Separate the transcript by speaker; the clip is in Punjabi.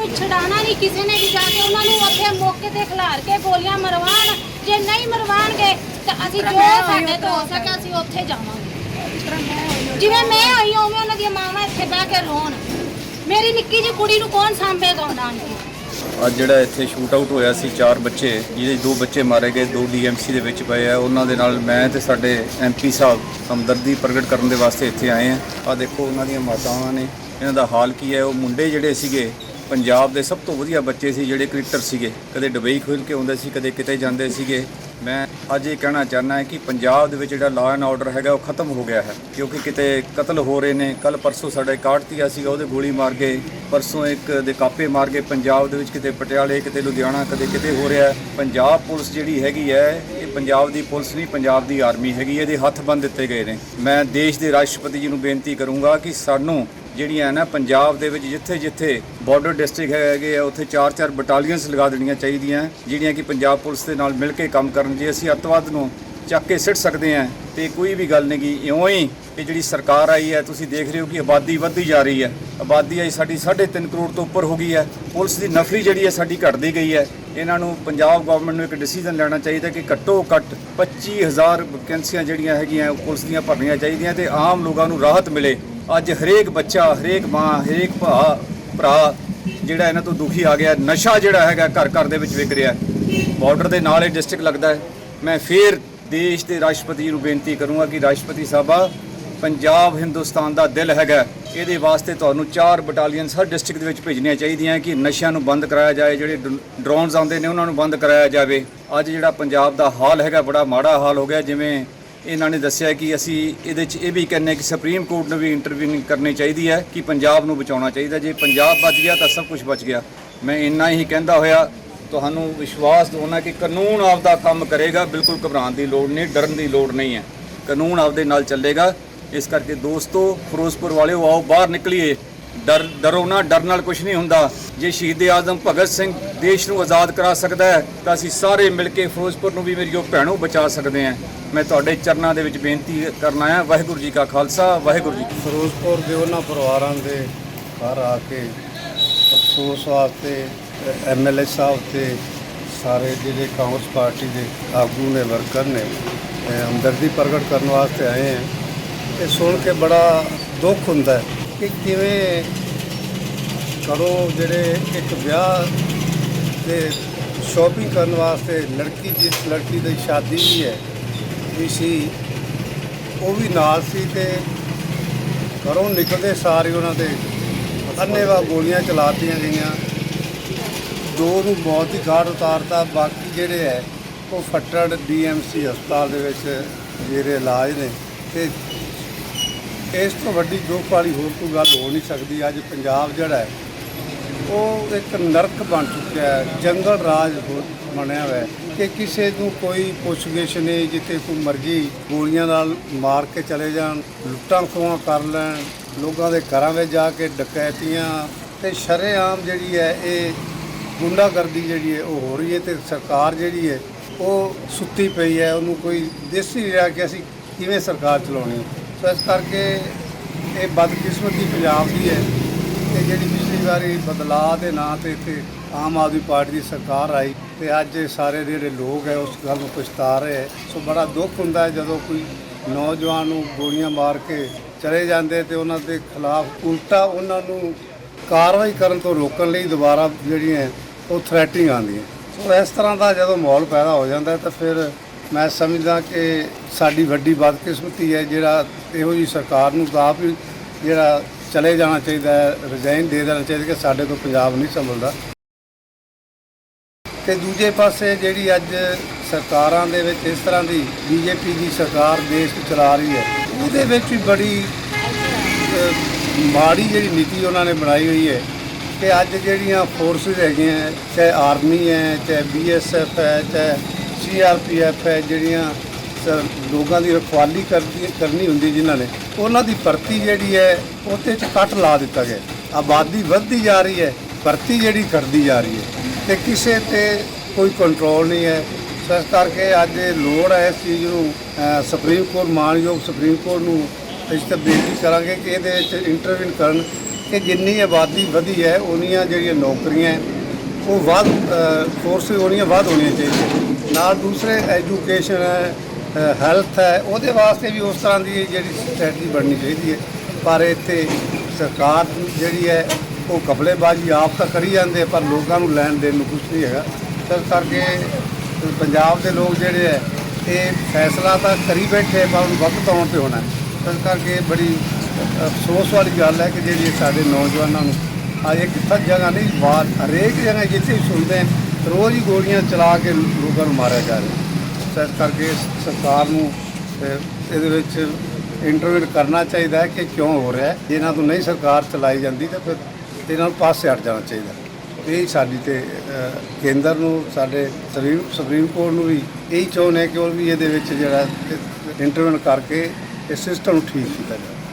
Speaker 1: ਨੂੰ ਛਡਾਣਾ ਨਹੀਂ ਕਿਸੇ ਨੇ ਵੀ ਜਾ ਕੇ ਉਹਨਾਂ ਨੂੰ ਉੱਥੇ ਮੌਕੇ ਤੇ ਖਿਲਾਰ ਕੇ ਗੋਲੀਆਂ ਮਰਵਾਉਣ। ਜੇ ਨਹੀਂ ਮਰਵਾਣਗੇ ਤਾਂ ਅਸੀਂ ਜੋ ਸਾਡੇ ਤੋਂ ਹੋ ਸਕੇ ਅਸੀਂ ਉੱਥੇ ਜਾਵਾਂਗੇ। ਜਿਵੇਂ ਮੈਂ ਆਈ ਹਾਂ ਉਵੇਂ ਉਹਨਾਂ ਦੀਆਂ ਮਾਵਾਂ ਇੱਥੇ ਬਹਿ ਕੇ ਰੋਣ। ਮੇਰੀ ਨਿੱਕੀ ਜਿਹੀ ਕੁੜੀ ਨੂੰ ਕੌਣ ਸਾਂਭੇਗਾ ਉਹਨਾਂ ਨੂੰ
Speaker 2: ਅੱਜ ਜਿਹੜਾ ਇੱਥੇ ਸ਼ੂਟ ਆਊਟ ਹੋਇਆ ਸੀ ਚਾਰ ਬੱਚੇ ਜਿਹਦੇ ਦੋ ਬੱਚੇ ਮਾਰੇ ਗਏ ਦੋ ਡੀਐਮਸੀ ਦੇ ਵਿੱਚ ਪਏ ਆ। ਉਹਨਾਂ ਦੇ ਨਾਲ ਮੈਂ ਤੇ ਸਾਡੇ ਐਮਪੀ ਸਾਹਿਬ ਹਮਦਰਦੀ ਪ੍ਰਗਟ ਕਰਨ ਦੇ ਵਾਸਤੇ ਇੱਥੇ ਆਏ ਆ। ਆ ਦੇਖੋ ਉਹਨਾਂ ਦੀਆਂ ਮਾਤਾਵਾਂ ਨੇ। ਇਹਨਾਂ ਦਾ ਹਾਲ ਕੀ ਹੈ? ਉਹ ਮੁੰਡੇ ਜਿਹੜੇ ਸੀਗੇ ਪੰਜਾਬ ਦੇ ਸਭ ਤੋਂ ਵਧੀਆ ਬੱਚੇ ਸੀ ਜਿਹੜੇ ਕ੍ਰਿਕਟਰ ਸੀਗੇ। ਕਦੇ ਦੁਬਈ ਖੇਲ ਕੇ ਆਉਂਦੇ ਸੀ, ਕਦੇ ਕਿਤੇ ਜਾਂਦੇ ਸੀਗੇ। ਮੈਂ ਅੱਜ ਇਹ ਕਹਿਣਾ ਚਾਹੁੰਦਾ ਹਾਂ ਕਿ ਪੰਜਾਬ ਦੇ ਵਿੱਚ ਜਿਹੜਾ ਲਾਅ ਐਂਡ ਆਰਡਰ ਹੈਗਾ ਉਹ ਖਤਮ ਹੋ ਗਿਆ ਹੈ। ਕਿਉਂਕਿ ਕਿਤੇ ਕਤਲ ਹੋ ਰਹੇ ਨੇ। ਕੱਲ ਪਰਸੋਂ ਸਾਡਾ ਇੱਕ ਸੀਗਾ, ਉਹਦੇ ਗੋਲੀ ਮਾਰ ਕੇ ਪਰਸੋਂ ਇੱਕ ਦੇ ਕਾਪੇ ਮਾਰ ਕੇ ਪੰਜਾਬ ਦੇ ਵਿੱਚ ਕਿਤੇ ਪਟਿਆਲੇ, ਕਿਤੇ ਲੁਧਿਆਣਾ, ਕਦੇ ਕਿਤੇ ਹੋ ਰਿਹਾ ਪੰਜਾਬ ਪੁਲਿਸ ਜਿਹੜੀ ਹੈਗੀ ਹੈ, ਇਹ ਪੰਜਾਬ ਦੀ ਪੁਲਿਸ ਨਹੀਂ, ਪੰਜਾਬ ਦੀ ਆਰਮੀ ਹੈਗੀ ਇਹਦੇ ਹੱਥ ਬੰਨ ਦਿੱਤੇ ਗਏ ਨੇ। ਮੈਂ ਦੇਸ਼ ਦੇ ਰਾਸ਼ਟਰਪਤੀ ਜੀ ਨੂੰ ਬੇਨਤੀ ਕਰੂੰਗਾ ਕਿ ਸਾਨੂੰ ਜਿਹੜੀਆਂ ਨਾ ਪੰਜਾਬ ਦੇ ਵਿੱਚ ਜਿੱਥੇ ਜਿੱਥੇ ਬਾਰਡਰ ਡਿਸਟ੍ਰਿਕਟ ਹੈਗੇ ਆ, ਉੱਥੇ ਚਾਰ ਚਾਰ ਬਟਾਲੀਅਨਸ ਲਗਾ ਦੇਣੀਆਂ ਚਾਹੀਦੀਆਂ, ਜਿਹੜੀਆਂ ਕਿ ਪੰਜਾਬ ਪੁਲਿਸ ਦੇ ਨਾਲ ਮਿਲ ਕੇ ਕੰਮ ਕਰਨ ਜੇ ਅਸੀਂ ਅੱਤਵਾਦ ਨੂੰ ਚੱਕ ਕੇ ਸਿੱਟ ਸਕਦੇ ਹਾਂ। ਤੇ ਕੋਈ ਵੀ ਗੱਲ ਨਹੀਂ ਗੀ ਇਉਂ ਹੀ ਇਹ ਜਿਹੜੀ ਸਰਕਾਰ ਆਈ ਹੈ, ਤੁਸੀਂ ਦੇਖ ਰਹੇ ਹੋ ਕਿ ਆਬਾਦੀ ਵੱਧਦੀ ਜਾ ਰਹੀ ਹੈ। ਆਬਾਦੀ ਆਈ ਸਾਡੀ 3.5 ਕਰੋੜ ਤੋਂ ਉੱਪਰ ਹੋ ਗਈ ਹੈ। ਪੁਲਿਸ ਦੀ ਨਫਰੀ ਜਿਹੜੀ ਹੈ ਸਾਡੀ ਘਟਦੀ ਗਈ ਹੈ। ਇਹਨਾਂ ਨੂੰ ਪੰਜਾਬ ਗਵਰਨਮੈਂਟ ਨੂੰ ਇੱਕ ਡਿਸੀਜਨ ਲੈਣਾ ਚਾਹੀਦਾ ਕਿ ਘੱਟੋ ਘੱਟ 25000 ਵੈਕੈਂਸੀਆਂ ਜਿਹੜੀਆਂ ਹੈਗੀਆਂ ਪੁਲਿਸ ਦੀਆਂ ਭਰਨੀਆਂ ਚਾਹੀਦੀਆਂ ਤੇ ਆਮ ਲੋਕਾਂ ਨੂੰ ਰਾਹਤ ਮਿਲੇ। ਅੱਜ ਹਰੇਕ ਬੱਚਾ, ਹਰੇਕ ਮਾਂ, ਹਰੇਕ ਭਾ, ਭਰਾ ਜਿਹੜਾ ਇਹਨਾਂ ਤੋਂ ਦੁਖੀ ਆ ਗਿਆ, ਨਸ਼ਾ ਜਿਹੜਾ ਹੈਗਾ ਘਰ ਘਰ ਦੇ ਵਿੱਚ ਵਿਕ ਰਿਹਾ। ਬਾਰਡਰ ਦੇ ਨਾਲ ਇਹ ਡਿਸਟ੍ਰਿਕਟ ਲੱਗਦਾ ਹੈ। ਮੈਂ ਫੇਰ ਦੇਸ਼ ਦੇ ਰਾਸ਼ਟਰਪਤੀ ਜੀ ਨੂੰ ਬੇਨਤੀ ਕਰੂੰਗਾ ਕਿ ਰਾਸ਼ਟਰਪਤੀ ਸਾਹਿਬਾ, ਪੰਜਾਬ, ਹਿੰਦੁਸਤਾਨ ਦਾ ਦਿਲ ਹੈਗਾ। ਇਹਦੇ ਵਾਸਤੇ ਤੁਹਾਨੂੰ ਚਾਰ ਬਟਾਲੀਅਨ ਹਰ ਡਿਸਟ੍ਰਿਕਟ ਦੇ ਵਿੱਚ ਭੇਜਣੀਆਂ ਚਾਹੀਦੀਆਂ ਕਿ ਨਸ਼ਿਆਂ ਨੂੰ ਬੰਦ ਕਰਾਇਆ ਜਾਏ, ਜਿਹੜੇ ਡਰੋਨਸ ਆਉਂਦੇ ਨੇ ਉਹਨਾਂ ਨੂੰ ਬੰਦ ਕਰਾਇਆ ਜਾਵੇ। ਅੱਜ ਜਿਹੜਾ ਪੰਜਾਬ ਦਾ ਹਾਲ ਹੈਗਾ, ਬੜਾ ਮਾੜਾ ਹਾਲ ਹੋ ਗਿਆ, ਜਿਵੇਂ ਇਹਨਾਂ ਨੇ ਦੱਸਿਆ ਕਿ ਅਸੀਂ ਇਹਦੇ 'ਚ ਇਹ ਵੀ ਕਹਿੰਦੇ ਕਿ ਸੁਪਰੀਮ ਕੋਰਟ ਨੂੰ ਵੀ ਇੰਟਰਵਿਊ ਕਰਨੀ ਚਾਹੀਦੀ ਹੈ ਕਿ ਪੰਜਾਬ ਨੂੰ ਬਚਾਉਣਾ ਚਾਹੀਦਾ। ਜੇ ਪੰਜਾਬ ਬਚ ਗਿਆ ਤਾਂ ਸਭ ਕੁਝ ਬਚ ਗਿਆ। ਮੈਂ ਇੰਨਾ ਹੀ ਕਹਿੰਦਾ ਹੋਇਆ, ਤੁਹਾਨੂੰ ਵਿਸ਼ਵਾਸ ਦਿਵਾਉਣਾ ਕਿ ਕਾਨੂੰਨ ਆਪਦਾ ਕੰਮ ਕਰੇਗਾ, ਬਿਲਕੁਲ ਘਬਰਾਉਣ ਦੀ ਲੋੜ ਨਹੀਂ, ਡਰਨ ਦੀ ਲੋੜ ਨਹੀਂ ਹੈ। ਕਾਨੂੰਨ ਆਪਦੇ ਨਾਲ ਚੱਲੇਗਾ। ਇਸ ਕਰਕੇ ਦੋਸਤੋ, ਫਿਰੋਜ਼ਪੁਰ ਵਾਲਿਓ ਆਓ, ਬਾਹਰ ਨਿਕਲੀਏ। ਡਰ, ਡਰੋ ਨਾ, ਡਰ ਨਾਲ ਕੁਝ ਨਹੀਂ ਹੁੰਦਾ। ਜੇ ਸ਼ਹੀਦ ਆਜ਼ਮ ਭਗਤ ਸਿੰਘ ਦੇਸ਼ ਨੂੰ ਆਜ਼ਾਦ ਕਰਾ ਸਕਦਾ ਹੈ, ਤਾਂ ਅਸੀਂ ਸਾਰੇ ਮਿਲ ਕੇ ਫਿਰੋਜ਼ਪੁਰ ਨੂੰ ਵੀ ਮੇਰੀਓ ਭੈਣੋ ਬਚਾ ਸਕਦੇ ਹਾਂ। ਮੈਂ ਤੁਹਾਡੇ ਚਰਨਾਂ ਦੇ ਵਿੱਚ ਬੇਨਤੀ ਕਰਨਾ ਹੈ ਵਾਹਿਗੁਰੂ ਜੀ ਕਾ ਖਾਲਸਾ, ਵਾਹਿਗੁਰੂ ਜੀ
Speaker 3: ਫਿਰੋਜ਼ਪੁਰ ਦੇ ਉਹਨਾਂ ਪਰਿਵਾਰਾਂ ਦੇ ਘਰ ਆ ਕੇ, ਅਫਸੋਸ ਵਾਸਤੇ ਐਮਐਲਏ ਸਾਹਿਬ ਤੇ ਸਾਰੇ ਜਿਹੜੇ ਕਾਂਗਰਸ ਪਾਰਟੀ ਦੇ ਆਗੂ ਨੇ, ਵਰਕਰ ਨੇ ਹਮਦਰਦੀ ਪ੍ਰਗਟ ਕਰਨ ਵਾਸਤੇ ਆਏ ਹਨ ਇਹ ਸੁਣ ਕੇ ਬੜਾ ਦੁੱਖ ਹੁੰਦਾ ਹੈ। ਕਿ ਕਿਵੇਂ ਕਰੋ ਜਿਹੜੇ ਇੱਕ ਵਿਆਹ ਤੇ ਸ਼ਾਪਿੰਗ ਕਰਨ ਵਾਸਤੇ ਲੜਕੀ ਜਿਸ ਲੜਕੀ ਦੀ ਸ਼ਾਦੀ ਵੀ ਹੈ, ਵੀ ਸੀ, ਉਹ ਵੀ ਨਾਲ ਸੀ ਤੇ ਘਰੋਂ ਨਿਕਲਦੇ ਸਾਰੇ ਉਹਨਾਂ ਦੇ ਅੰਨੇਵਾ ਗੋਲੀਆਂ ਚਲਾਤੀਆਂ ਗਈਆਂ। ਦੋ ਨੂੰ ਮੌਤ ਦੀ ਘਾਟ ਉਤਾਰਤਾ, ਬਾਕੀ ਜਿਹੜੇ ਹੈ, ਉਹ ਫੱਟੜ ਡੀਐਮਸੀ ਹਸਪਤਾਲ ਦੇ ਵਿੱਚ ਜਿਹੜੇ ਇਲਾਜ ਨੇ ਤੇ ਇਸ ਤੋਂ ਵੱਡੀ ਦੁੱਖ ਵਾਲੀ ਹੋਰ ਕੋਈ ਗੱਲ ਹੋ ਨਹੀਂ ਸਕਦੀ। ਅੱਜ ਪੰਜਾਬ ਜਿਹੜਾ ਹੈ, ਉਹ ਇੱਕ ਨਰਕ ਬਣ ਚੁੱਕਿਆ ਹੈ। ਜੰਗਲ ਰਾਜ ਹੋ- ਬਣਿਆ ਹੋਇਆ ਕਿ ਕਿਸੇ ਨੂੰ ਕੋਈ ਪੁੱਛਗਿਛ ਨਹੀਂ, ਜਿੱਥੇ ਕੋਈ ਮਰਜ਼ੀ ਗੋਲੀਆਂ ਨਾਲ ਮਾਰ ਕੇ ਚਲੇ ਜਾਣ, ਲੁੱਟਾਂ ਖੋਹਾਂ ਕਰ ਲੈਣ, ਲੋਕਾਂ ਦੇ ਘਰਾਂ ਵਿੱਚ ਜਾ ਕੇ ਡਕੈਤੀਆਂ ਤੇ ਸ਼ਰੇਆਮ ਜਿਹੜੀ ਹੈ, ਇਹ ਗੁੰਡਾਗਰਦੀ ਜਿਹੜੀ ਹੈ, ਉਹ ਹੋ ਰਹੀ ਹੈ ਤੇ ਸਰਕਾਰ ਜਿਹੜੀ ਹੈ, ਉਹ ਸੁੱਤੀ ਪਈ ਹੈ। ਉਹਨੂੰ ਕੋਈ ਦਿਸ ਰਿਹਾ ਕਿ ਅਸੀਂ ਕਿਵੇਂ ਸਰਕਾਰ ਚਲਾਉਣੀ ਹੈ। ਸੋ ਇਸ ਕਰਕੇ ਇਹ ਬਦਕਿਸਮਤੀ ਪੰਜਾਬ ਦੀ ਹੈ ਤੇ ਜਿਹੜੀ ਪਿਛਲੀ ਵਾਰੀ ਬਦਲਾਅ ਦੇ ਨਾਂ ਤੇ ਇੱਥੇ ਆਮ ਆਦਮੀ ਪਾਰਟੀ ਦੀ ਸਰਕਾਰ ਆਈ ਤੇ ਅੱਜ ਇਹ ਸਾਰੇ ਜਿਹੜੇ ਲੋਕ ਹੈ ਉਸ ਗੱਲ ਨੂੰ ਪਛਤਾ ਰਹੇ ਹੈ। ਸੋ ਬੜਾ ਦੁੱਖ ਹੁੰਦਾ ਹੈ ਜਦੋਂ ਕੋਈ ਨੌਜਵਾਨ ਨੂੰ ਗੋਲੀਆਂ ਮਾਰ ਕੇ ਚਲੇ ਜਾਂਦੇ ਤੇ ਉਹਨਾਂ ਦੇ ਖਿਲਾਫ ਉਲਟਾ ਉਹਨਾਂ ਨੂੰ ਕਾਰਵਾਈ ਕਰਨ ਤੋਂ ਰੋਕਣ ਲਈ ਦੁਬਾਰਾ ਜਿਹੜੀਆਂ ਉਹ ਥ੍ਰੈਟਿੰਗ ਆਉਂਦੀਆਂ। ਸੋ ਇਸ ਤਰ੍ਹਾਂ ਦਾ ਜਦੋਂ ਮਾਹੌਲ ਪੈਦਾ ਹੋ ਜਾਂਦਾ ਤਾਂ ਫਿਰ ਮੈਂ ਸਮਝਦਾ ਕਿ ਸਾਡੀ ਵੱਡੀ ਬਦਕਿਸਮਤੀ ਹੈ, ਜਿਹੜਾ ਇਹੋ ਜੀ ਸਰਕਾਰ ਨੂੰ ਤਾਂ ਆਪ ਹੀ ਜਿਹੜਾ ਚਲੇ ਜਾਣਾ ਚਾਹੀਦਾ ਹੈ ਰਿਜ਼ਾਈਨ ਦੇ ਦੇਣਾ ਚਾਹੀਦਾ ਕਿ ਸਾਡੇ ਤੋਂ ਪੰਜਾਬ ਨਹੀਂ ਸੰਭਲਦਾ। ਤੇ ਦੂਜੇ ਪਾਸੇ ਜਿਹੜੀ ਅੱਜ ਸਰਕਾਰਾਂ ਦੇ ਵਿੱਚ ਇਸ ਤਰ੍ਹਾਂ ਦੀ ਬੀਜੇਪੀ ਦੀ ਸਰਕਾਰ ਦੇਸ਼ ਨੂੰ ਚਲਾ ਰਹੀ ਹੈ, ਉਹਦੇ ਵਿੱਚ ਵੀ ਬੜੀ ਮਾੜੀ ਜਿਹੜੀ ਨੀਤੀ ਉਹਨਾਂ ਨੇ ਬਣਾਈ ਹੋਈ ਹੈ ਕਿ ਅੱਜ ਜਿਹੜੀਆਂ ਫੋਰਸਿਸ ਹੈਗੀਆਂ ਚਾਹੇ ਆਰਮੀ ਹੈ, ਚਾਹੇ ਬੀਐਸਐਫ ਹੈ, ਚਾਹੇ ਸੀਆਰਪੀਐਫ ਹੈ ਜਿਹੜੀਆਂ ਸ- ਲੋਕਾਂ ਦੀ ਰਖਵਾਲੀ ਕਰਦੀ ਕਰਨੀ ਹੁੰਦੀ ਜਿਨ੍ਹਾਂ ਨੇ ਉਹਨਾਂ ਦੀ ਭਰਤੀ ਜਿਹੜੀ ਹੈ ਉਹਦੇ ਚ ਕੱਟ ਲਾ ਦਿੱਤਾ ਗਿਆ ਆਬਾਦੀ ਵੱਧਦੀ ਜਾ ਰਹੀ ਹੈ ਭਰਤੀ ਜਿਹੜੀ ਕਰਦੀ ਜਾ ਰਹੀ ਹੈ। ਤੇ ਕਿਸੇ ਤੇ ਕੋਈ ਕੰਟਰੋਲ ਨਹੀਂ ਹੈ। ਸੋ ਇਸ ਕਰਕੇ ਅੱਜ ਇਹ ਲੋੜ ਹੈ ਇਸ ਚੀਜ਼ ਨੂੰ ਅਹ, ਸੁਪਰੀਮ ਕੋਰਟ ਮਾਨਯੋਗ ਸੁਪਰੀਮ ਕੋਰਟ ਨੂੰ ਅਸੀਂ ਤਾਂ ਬੇਨਤੀ ਕਰਾਂਗੇ ਕਿ ਇਹਦੇ ਵਿੱਚ ਇੰਟਰਵਿਊ ਕਰਨ ਕਿ ਜਿੰਨੀ ਆਬਾਦੀ ਵਧੀ ਹੈ ਉਨੀਆਂ ਜਿਹੜੀਆਂ ਨੌਕਰੀਆਂ ਹੈ, ਉਹ ਵੱਧ ਕੋਰਸ ਹੋਣੀਆਂ ਵੱਧ ਹੋਣੀਆਂ ਚਾਹੀਦੀਆਂ। ਨਾਲ ਦੂਸਰੇ ਐਜੂਕੇਸ਼ਨ ਹੈ ਹੈਲਥ ਹੈ, ਉਹਦੇ ਵਾਸਤੇ ਵੀ ਉਸ ਤਰ੍ਹਾਂ ਦੀ ਜਿਹੜੀ ਸਟ੍ਰੈਟਜੀ ਬਣਨੀ ਚਾਹੀਦੀ ਹੈ। ਪਰ ਇੱਥੇ ਸਰਕਾਰ ਜਿਹੜੀ ਹੈ, ਉਹ ਕਪੜੇਬਾਜ਼ੀ ਆਪ ਤਾਂ ਕਰੀ ਜਾਂਦੇ ਪਰ ਲੋਕਾਂ ਨੂੰ ਲੈਣ ਦੇਣ ਨੂੰ ਕੁਝ ਨਹੀਂ ਹੈਗਾ। ਇਸ ਕਰਕੇ ਪੰਜਾਬ ਦੇ ਲੋਕ ਜਿਹੜੇ ਹੈ, ਇਹ ਫੈਸਲਾ ਤਾਂ ਕਰੀ ਬੈਠੇ ਪਰ ਉਹਨੂੰ ਵਕਤ ਆਉਣ ਤੇ ਹੋਣਾ ਇਸ ਕਰਕੇ ਬੜੀ ਅਫਸੋਸ ਵਾਲੀ ਗੱਲ ਹੈ ਕਿ ਜਿਹੜੀ ਸਾਡੇ ਨੌਜਵਾਨਾਂ ਨੂੰ ਆ ਇੱਕ ਥੱਕ ਜਗ੍ਹਾ ਨਹੀਂ ਬਾਤ ਹਰੇਕ ਜਗ੍ਹਾ ਜਿੱਥੇ ਵੀ ਸੁਣਦੇ ਹਨ ਰੋਜ਼ ਹੀ ਗੋਲੀਆਂ ਚਲਾ ਕੇ ਲੋਕਾਂ ਨੂੰ ਮਾਰਿਆ ਜਾ ਰਿਹਾ। ਇਸ ਕਰਕੇ ਸਰਕਾਰ ਨੂੰ ਇਹਦੇ ਵਿੱਚ ਇੰਟਰਵਿਊ ਕਰਨਾ ਚਾਹੀਦਾ ਹੈ ਕਿ ਕਿਉਂ ਹੋ ਰਿਹਾ ਹੈ। ਜੇ ਇਹਨਾਂ ਤੋਂ ਨਹੀਂ ਸਰਕਾਰ ਚਲਾਈ ਜਾਂਦੀ ਤਾਂ ਫਿਰ ਇਹਨਾਂ ਨੂੰ ਪਾਸੇ ਹਟ ਜਾਣਾ ਚਾਹੀਦਾ। ਇਹ ਸਾਡੀ ਤੇ ਕੇਂਦਰ ਨੂੰ, ਸਾਡੇ ਸੁਪਰੀਮ ਸੁਪਰੀਮ ਕੋਰਟ ਨੂੰ ਵੀ ਇਹੀ ਚਾਹੁੰਦੇ ਕਿ ਉਹ ਵੀ ਇਹਦੇ ਵਿੱਚ ਜਿਹੜਾ ਇੰਟਰਵਿਊ ਕਰਕੇ ਇਸ ਸਿਸਟਮ ਨੂੰ ਠੀਕ ਕੀਤਾ ਜਾਵੇ।